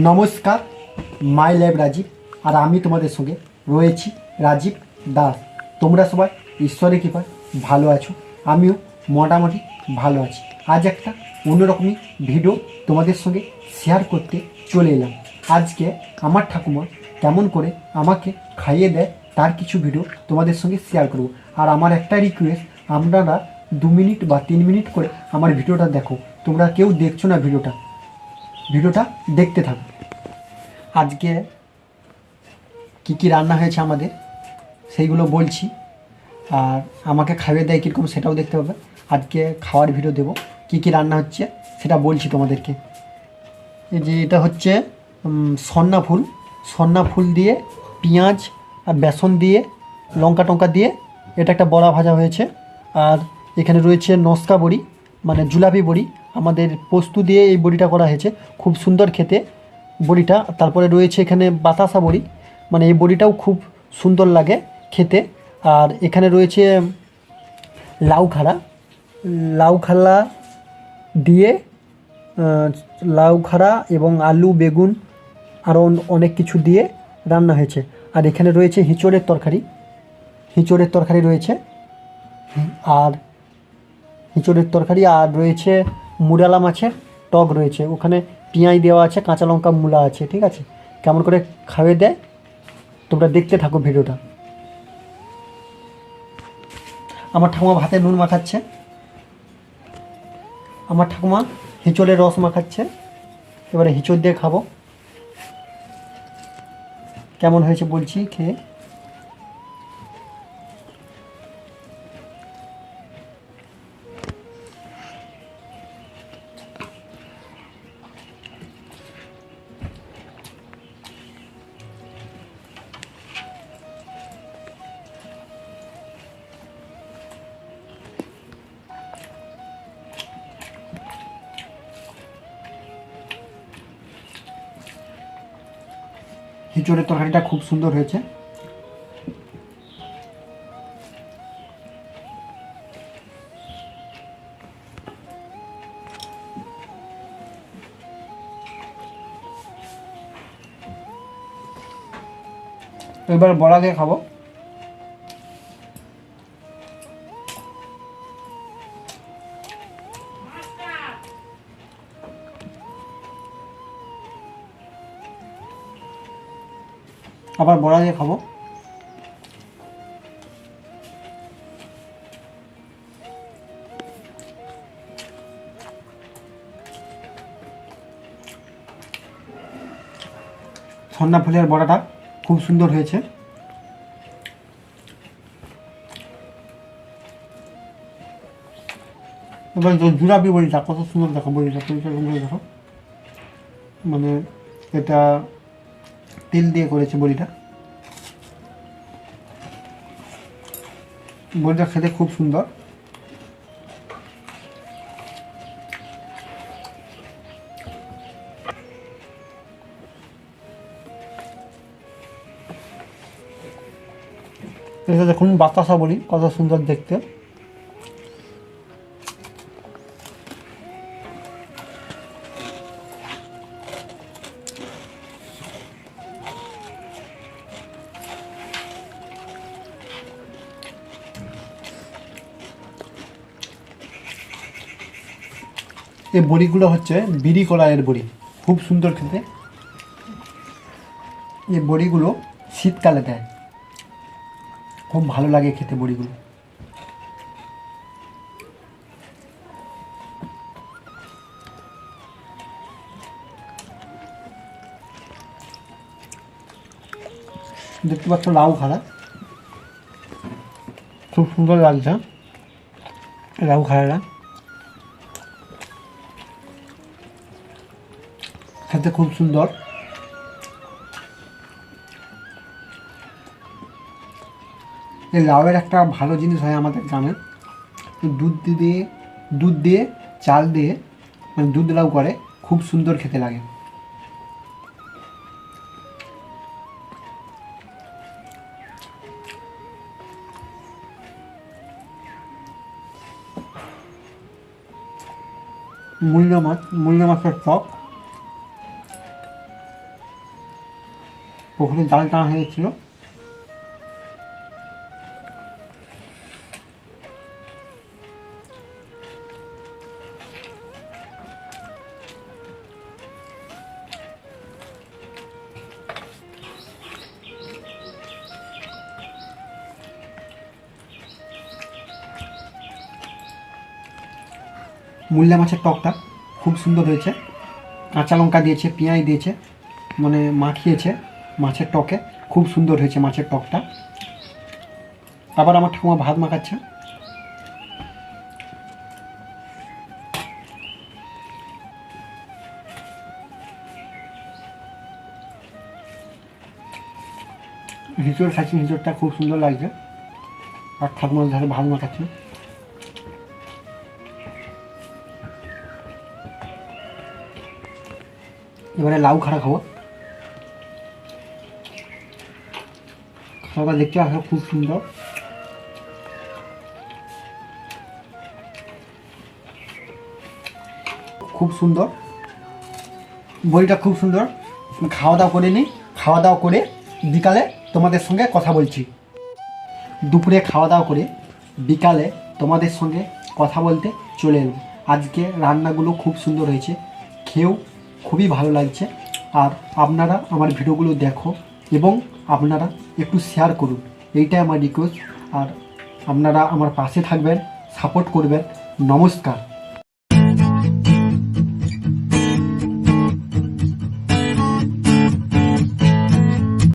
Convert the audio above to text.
নমস্কার, my life Rajib, আর আমি তোমাদের সঙ্গে রয়েছি রাজীব দাস। তোমরা সবাই ঈশ্বরের কৃপায় ভালো আছো, আমিও মোটামুটি ভালো আছি। আজ একটা অন্যরকমই ভিডিও তোমাদের সঙ্গে শেয়ার করতে চলে এলাম। আজকে আমার ঠাকুমা কেমন করে আমাকে খাইয়ে দেয়, তার কিছু ভিডিও তোমাদের সঙ্গে শেয়ার করব। আর আমার একটা রিকোয়েস্ট আপনারা দু মিনিট বা তিন মিনিট করে আমার ভিডিওটা দেখো। তোমরা কেউ দেখছ না ভিডিওটা ভিডিওটা দেখতে থাকো আজকে কি কি রান্না হয়েছে আমাদের, সেইগুলো বলছি। আর আমাকে খাইয়ে দেয় কীরকম সেটাও দেখতে পাবে আজকে খাওয়ার ভিডিও দেবো। কি কি রান্না হচ্ছে সেটা বলছি তোমাদেরকে। এই যে এটা হচ্ছে সন্না ফুল। সন্না ফুল দিয়ে পেঁয়াজ আর বেসন দিয়ে, লঙ্কা টঙ্কা দিয়ে এটা একটা বড়া ভাজা হয়েছে। আর এখানে রয়েছে নস্কা বড়ি মানে জুলাপি বড়ি। আমাদের পোস্ত দিয়ে এই বড়িটা করা হয়েছে। খুব সুন্দর খেতে বড়িটা। তারপরে রয়েছে এখানে বাতাসা বড়ি। মানে এই বড়িটাও খুব সুন্দর লাগে খেতে। আর এখানে রয়েছে লাউ খাড়া। লাউ দিয়ে লাউ খাড়া এবং আলু, বেগুন আরও অনেক কিছু দিয়ে রান্না হয়েছে। আর এখানে রয়েছে হিঁচড়ের তরকারি। হিঁচড়ের তরকারি রয়েছে। আর হিঁচড়ের তরকারি আর রয়েছে মুরালা মাছের টক রয়েছে। ওখানে পেঁয়াজ দেওয়া আছে, কাঁচা লঙ্কা মূলা আছে, ঠিক আছে? কেমন করে খাওয়ে দেয়? তোমরা দেখতে থাকো ভিডিওটা। আমার ঠাকুমা ভাতে নুন মাখাচ্ছে। আমার ঠাকুমা হিঁচড়ের রস মাখাচ্ছে। এবারে হিঁচড় দিয়ে খাব। কেমন হয়েছে বলছি খেয়ে? হিঁচড়ের তরকারিটা খুব সুন্দর হয়েছে। এবার বড়া দিয়ে খাব। আবার বড়া দিয়ে খাব। সন্না ফুলের বড়াটা খুব সুন্দর হয়েছে। এবার জুরাবি বড়িটা, কত সুন্দর দেখো, বড়িটা দেখো। মানে এটা তেল দিয়ে করেছে বড়িটা। বড়িটা খেতে খুব সুন্দর। দেখুন বাতাসা বড়ি কত সুন্দর দেখতে। এই বড়িগুলো হচ্ছে বিড়ি কলাইয়ের বড়ি। খুব সুন্দর খেতে। এই বড়িগুলো শীতকালে দেয়। খুব ভালো লাগে খেতে বড়িগুলো। দেখতে পাচ্ছ লাউ খাড়া। খুব সুন্দর লাগছে, লাউ খাড়াটা। খেতে খুব সুন্দর। এই লাউয়ের একটা ভালো জিনিস হয় আমাদের গ্রামে। দুধ দিয়ে দুধ দিয়ে, চাল দিয়ে মানে দুধ লাউ করে, খুব সুন্দর খেতে লাগে। মূল্য মাছ মূল্য মাছের টক। পুকুরে জাল টানা হয়ে গেছিল মূল্যা মাছের টকটা খুব সুন্দর হয়েছে। কাঁচা লঙ্কা দিয়েছে, পেঁয়াজ দিয়েছে মানে মাখিয়েছে। মাছের টকে। খুব সুন্দর হয়েছে মাছের টকটা। আবার আমার ঠাকুমা ভাত মাখাচ্ছে। হিঁচড় খাচ্ছি, হিঁচড়টা খুব সুন্দর লাগছে। আর ঠাকুমার ধারে ভাত মাখাচ্ছে। এবারে লাউ খাড়া খাব। খাওয়াটা দেখতে আসলে খুব সুন্দর। খুব সুন্দর। বইটা খুব সুন্দর। খাওয়া দাওয়া করে নিই। খাওয়া দাওয়া করে বিকালে তোমাদের সঙ্গে কথা বলছি। দুপুরে খাওয়া দাওয়া করে বিকালে তোমাদের সঙ্গে কথা বলতে চলে এলাম। আজকে রান্নাগুলো খুব সুন্দর হয়েছে। খেয়েও খুবই ভালো লাগছে। আর আপনারা আমার ভিডিওগুলো দেখো। এবং আপনারা একটু শেয়ার করুন। এইটাই আমার রিকোয়েস্ট আর আপনারা আমার পাশে থাকবেন সাপোর্ট করবেন। নমস্কার।